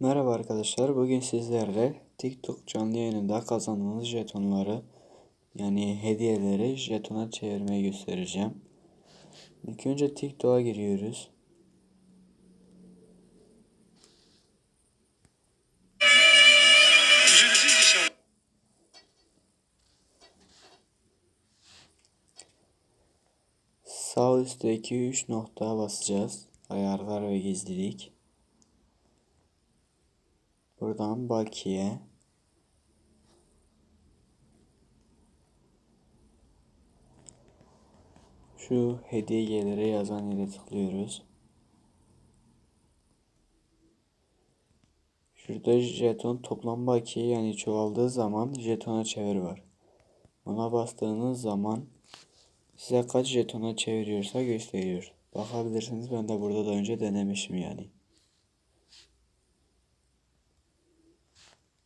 Merhaba arkadaşlar. Bugün sizlerle TikTok canlı yayınında kazandığınız jetonları yani hediyeleri jetona çevirmeyi göstereceğim. İlk önce TikTok'a giriyoruz. Sağ üstteki 3 noktaya basacağız. Ayarlar ve gizlilik. Buradan bakiye. Şu hediyeleri yazan yere tıklıyoruz. Şurada jeton toplam bakiye yani çoğaldığı zaman jetona çevir var. Ona bastığınız zaman size kaç jetona çeviriyorsa gösteriyor. Bakabilirsiniz ben de burada da önce denemişim yani.